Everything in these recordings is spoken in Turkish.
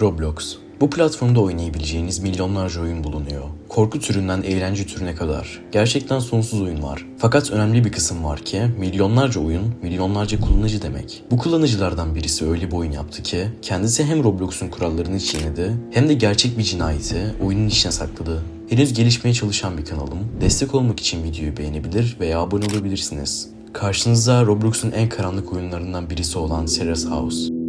Roblox. Bu platformda oynayabileceğiniz milyonlarca oyun bulunuyor. Korku türünden eğlence türüne kadar. Gerçekten sonsuz oyun var. Fakat önemli bir kısım var ki milyonlarca oyun, milyonlarca kullanıcı demek. Bu kullanıcılardan birisi öyle bir oyun yaptı ki kendisi hem Roblox'un kurallarını çiğnedi hem de gerçek bir cinayeti oyunun içine sakladı. Henüz gelişmeye çalışan bir kanalım. Destek olmak için videoyu beğenebilir veya abone olabilirsiniz. Karşınızda Roblox'un en karanlık oyunlarından birisi olan Sarah's House.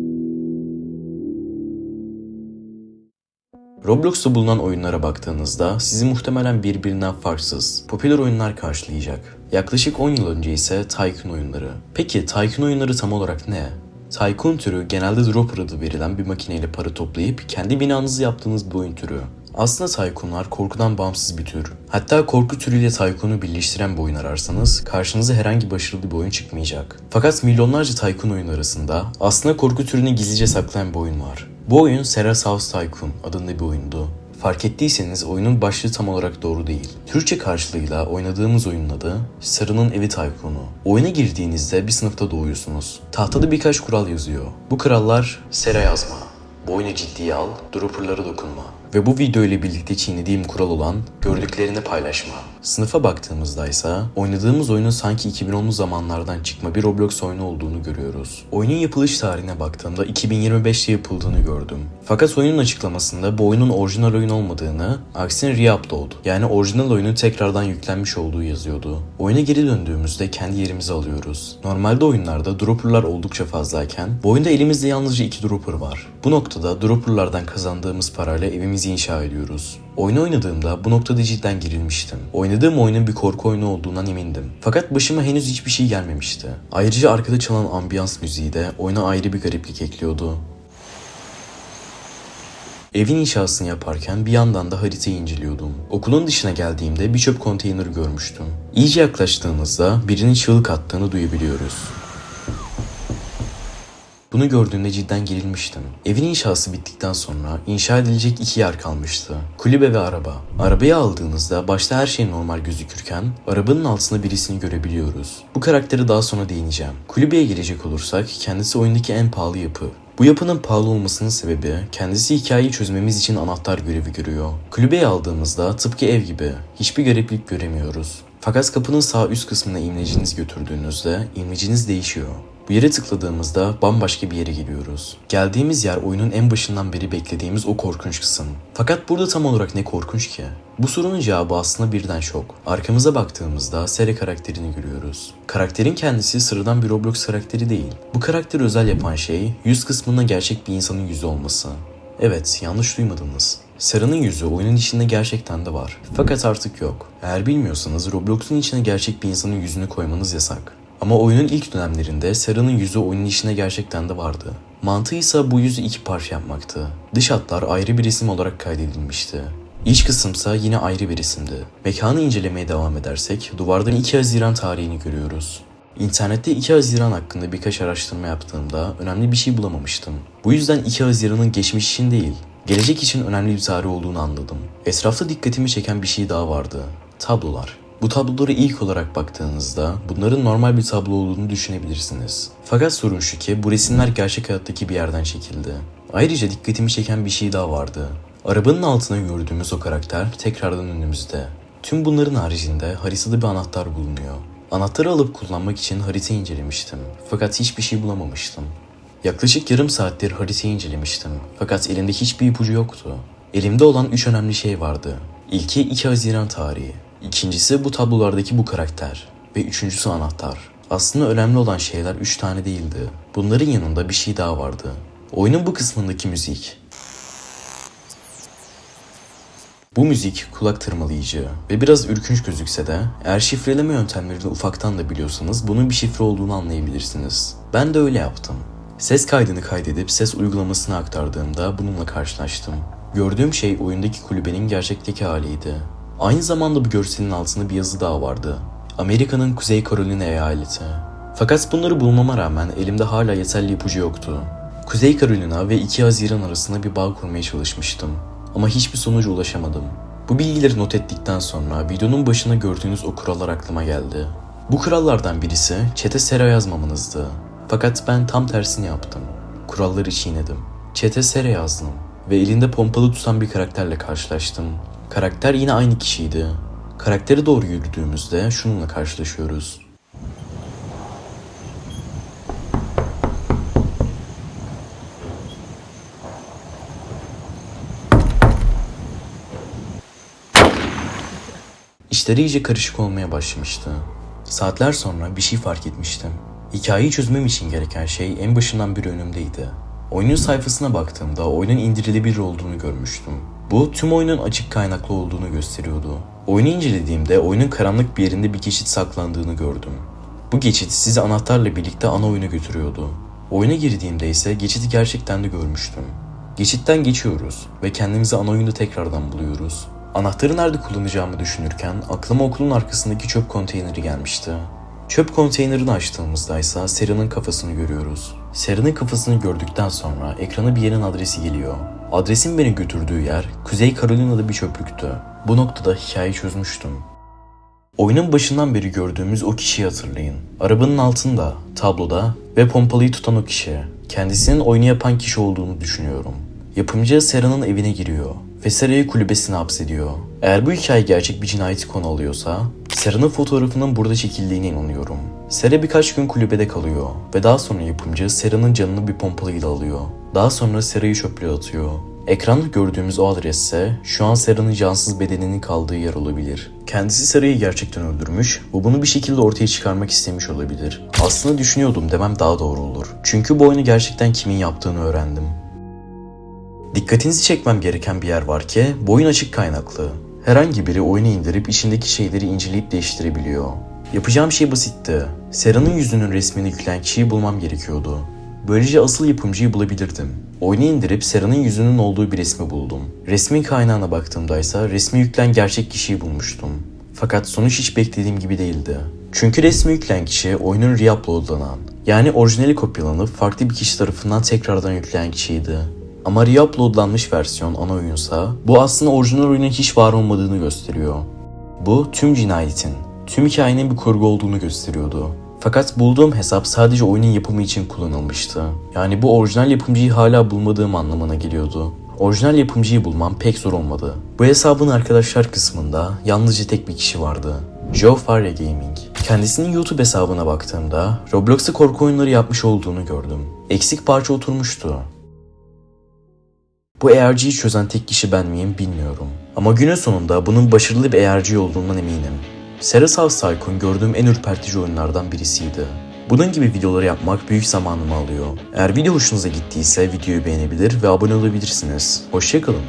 Roblox'ta bulunan oyunlara baktığınızda sizi muhtemelen birbirinden farksız, popüler oyunlar karşılayacak. Yaklaşık 10 yıl önce ise Tycoon oyunları. Peki Tycoon oyunları tam olarak ne? Tycoon türü genelde dropper adı verilen bir makineyle para toplayıp kendi binanızı yaptığınız bir oyun türü. Aslında Tycoon'lar korkudan bağımsız bir tür. Hatta korku türüyle Tycoon'u birleştiren bir oyun ararsanız karşınıza herhangi başarılı bir oyun çıkmayacak. Fakat milyonlarca Tycoon oyunu arasında aslında korku türünü gizlice saklayan bir oyun var. Bu oyun Sarah's House Tycoon adında bir oyundu. Fark ettiyseniz oyunun başlığı tam olarak doğru değil. Türkçe karşılığıyla oynadığımız oyunun adı Sarı'nın Evi Tycoon'u. Oyuna girdiğinizde bir sınıfta doğuyorsunuz. Tahtada birkaç kural yazıyor. Bu kurallar Sera yazma, bu oyunu ciddiye al, dropperlara dokunma. Ve bu video ile birlikte çiğnediğim kural olan gördüklerini paylaşma. Sınıfa baktığımızda ise oynadığımız oyunun sanki 2010'lu zamanlardan çıkma bir Roblox oyunu olduğunu görüyoruz. Oyunun yapılış tarihine baktığımda 2025'te yapıldığını gördüm. Fakat oyunun açıklamasında bu oyunun orijinal oyun olmadığını, aksine re-upload yani orijinal oyunun tekrardan yüklenmiş olduğu yazıyordu. Oyuna geri döndüğümüzde kendi yerimizi alıyoruz. Normalde oyunlarda dropperlar oldukça fazlayken bu oyunda elimizde yalnızca iki dropper var. Bu noktada dropperlardan kazandığımız parayla evimizi inşa ediyoruz. Oyunu oynadığımda bu noktada cidden gerilmiştim. Oynadığım oyunun bir korku oyunu olduğundan emindim. Fakat başıma henüz hiçbir şey gelmemişti. Ayrıca arkada çalan ambiyans müziği de oyuna ayrı bir gariplik ekliyordu. Evin inşasını yaparken bir yandan da haritayı inceliyordum. Okulun dışına geldiğimde bir çöp konteyneri görmüştüm. İyice yaklaştığımızda birinin çığlık attığını duyabiliyoruz. Bunu gördüğümde cidden gerilmiştim. Evin inşası bittikten sonra inşa edilecek iki yer kalmıştı. Kulübe ve araba. Arabayı aldığınızda başta her şey normal gözükürken arabanın altında birisini görebiliyoruz. Bu karaktere daha sonra değineceğim. Kulübeye gelecek olursak kendisi oyundaki en pahalı yapı. Bu yapının pahalı olmasının sebebi kendisi hikayeyi çözmemiz için anahtar görevi görüyor. Kulübeye aldığımızda tıpkı ev gibi hiçbir gariplik göremiyoruz. Fakat kapının sağ üst kısmına imlecinizi götürdüğünüzde imleciniz değişiyor. Bu yere tıkladığımızda bambaşka bir yere geliyoruz. Geldiğimiz yer oyunun en başından beri beklediğimiz o korkunç kısım. Fakat burada tam olarak ne korkunç ki? Bu sorunun cevabı aslında birden şok. Arkamıza baktığımızda Sere karakterini görüyoruz. Karakterin kendisi sıradan bir Roblox karakteri değil. Bu karakteri özel yapan şey yüz kısmında gerçek bir insanın yüzü olması. Evet, yanlış duymadınız. Sarı'nın yüzü oyunun içinde gerçekten de var. Fakat artık yok. Eğer bilmiyorsanız Roblox'un içine gerçek bir insanın yüzünü koymanız yasak. Ama oyunun ilk dönemlerinde Sarı'nın yüzü oyunun içinde gerçekten de vardı. Mantığı ise bu yüzü iki parça yapmaktı. Dış hatlar ayrı bir isim olarak kaydedilmişti. İç kısımsa yine ayrı bir isimdi. Mekanı incelemeye devam edersek duvardan 2 Haziran tarihini görüyoruz. İnternette 2 Haziran hakkında birkaç araştırma yaptığımda önemli bir şey bulamamıştım. Bu yüzden 2 Haziran'ın geçmiş için değil, gelecek için önemli bir tarih olduğunu anladım. Etrafta dikkatimi çeken bir şey daha vardı. Tablolar. Bu tablolara ilk olarak baktığınızda bunların normal bir tablo olduğunu düşünebilirsiniz. Fakat sorun şu ki bu resimler gerçek hayattaki bir yerden çekildi. Ayrıca dikkatimi çeken bir şey daha vardı. Arabanın altına gördüğümüz o karakter tekrardan önümüzde. Tüm bunların haricinde haritada bir anahtar bulunuyor. Anahtarı alıp kullanmak için haritayı incelemiştim. Fakat hiçbir şey bulamamıştım. Yaklaşık yarım saattir haritayı incelemiştim. Fakat elimde hiçbir ipucu yoktu. Elimde olan üç önemli şey vardı. İlki 2 Haziran tarihi. İkincisi bu tablolardaki bu karakter. Ve üçüncüsü anahtar. Aslında önemli olan şeyler üç tane değildi. Bunların yanında bir şey daha vardı. Oyunun bu kısmındaki müzik. Bu müzik kulak tırmalayıcı ve biraz ürkünç gözükse de eğer şifreleme yöntemlerini ufaktan da biliyorsanız bunun bir şifre olduğunu anlayabilirsiniz. Ben de öyle yaptım. Ses kaydını kaydedip ses uygulamasına aktardığımda bununla karşılaştım. Gördüğüm şey oyundaki kulübenin gerçekteki haliydi. Aynı zamanda bu görselin altında bir yazı daha vardı. Amerika'nın Kuzey Carolina eyaleti. Fakat bunları bulmama rağmen elimde hala yeterli ipucu yoktu. Kuzey Carolina ve 2 Haziran arasında bir bağ kurmaya çalışmıştım. Ama hiçbir sonuca ulaşamadım. Bu bilgileri not ettikten sonra videonun başına gördüğünüz o kurallar aklıma geldi. Bu kurallardan birisi çete sera yazmamanızdı. Fakat ben tam tersini yaptım. Kuralları çiğnedim. Çete sera yazdım. ve elinde pompalı tutan bir karakterle karşılaştım. Karakter yine aynı kişiydi. Karaktere doğru yürüdüğümüzde şununla karşılaşıyoruz. İşler iyice karışık olmaya başlamıştı. Saatler sonra bir şey fark etmiştim. Hikayeyi çözmem için gereken şey en başından beri önümdeydi. Oyunun sayfasına baktığımda oyunun indirilebilir olduğunu görmüştüm. Bu tüm oyunun açık kaynaklı olduğunu gösteriyordu. Oyunu incelediğimde oyunun karanlık bir yerinde bir geçit saklandığını gördüm. Bu geçit sizi anahtarla birlikte ana oyuna götürüyordu. Oyuna girdiğimde ise geçiti gerçekten de görmüştüm. Geçitten geçiyoruz ve kendimizi ana oyunda tekrardan buluyoruz. Anahtarı nerede kullanacağımı düşünürken aklıma okulun arkasındaki çöp konteyneri gelmişti. Çöp konteynerini açtığımızda ise Sera'nın kafasını görüyoruz. Sera'nın kafasını gördükten sonra ekrana bir yerin adresi geliyor. Adresin beni götürdüğü yer Kuzey Carolina'da bir çöplüktü. Bu noktada hikayeyi çözmüştüm. Oyunun başından beri gördüğümüz o kişiyi hatırlayın. Arabanın altında, tabloda ve pompalıyı tutan o kişi. Kendisinin oyunu yapan kişi olduğunu düşünüyorum. Yapımcı Sera'nın evine giriyor ve Sera'yı kulübesine hapsediyor. Eğer bu hikaye gerçek bir cinayeti konu alıyorsa, Sera'nın fotoğrafının burada çekildiğine inanıyorum. Sera birkaç gün kulübede kalıyor ve daha sonra yapımcı Sera'nın canını bir pompalıyla alıyor. Daha sonra Sera'yı çöplüğe atıyor. Ekranda gördüğümüz o adresse şu an Sera'nın cansız bedeninin kaldığı yer olabilir. Kendisi Sera'yı gerçekten öldürmüş ve bunu bir şekilde ortaya çıkarmak istemiş olabilir. Aslında düşünüyordum demem daha doğru olur. Çünkü bu oyunu gerçekten kimin yaptığını öğrendim. Dikkatinizi çekmem gereken bir yer var ki bu oyun açık kaynaklı. Herhangi biri oyunu indirip içindeki şeyleri inceleyip değiştirebiliyor. Yapacağım şey basitti. Sera'nın yüzünün resmini yükleyen kişiyi bulmam gerekiyordu. Böylece asıl yapımcıyı bulabilirdim. Oyunu indirip Sera'nın yüzünün olduğu bir resmi buldum. Resmin kaynağına baktığımda ise resmi yüklen gerçek kişiyi bulmuştum. Fakat sonuç hiç beklediğim gibi değildi. Çünkü resmi yükleyen kişi oyunun reuploadlanan, yani orijinali kopyalanıp farklı bir kişi tarafından tekrardan yükleyen kişiydi. Ama reuploadlanmış versiyon ana oyunsa bu aslında orijinal oyunun hiç var olmadığını gösteriyor. Bu tüm cinayetin, tüm hikayenin bir kurgu olduğunu gösteriyordu. Fakat bulduğum hesap sadece oyunun yapımı için kullanılmıştı. Yani bu orijinal yapımcıyı hala bulmadığım anlamına geliyordu. Orijinal yapımcıyı bulmam pek zor olmadı. Bu hesabın arkadaşlar kısmında yalnızca tek bir kişi vardı. Joe Faria Gaming. Kendisinin YouTube hesabına baktığımda Roblox'ta korku oyunları yapmış olduğunu gördüm. Eksik parça oturmuştu. Bu ERG'yi çözen tek kişi ben miyim bilmiyorum. Ama günün sonunda bunun başarılı bir ERG olduğundan eminim. Serasav Psycho'nun gördüğüm en ürpertici oyunlardan birisiydi. Bunun gibi videoları yapmak büyük zamanımı alıyor. Eğer video hoşunuza gittiyse videoyu beğenebilir ve abone olabilirsiniz. Hoşçakalın.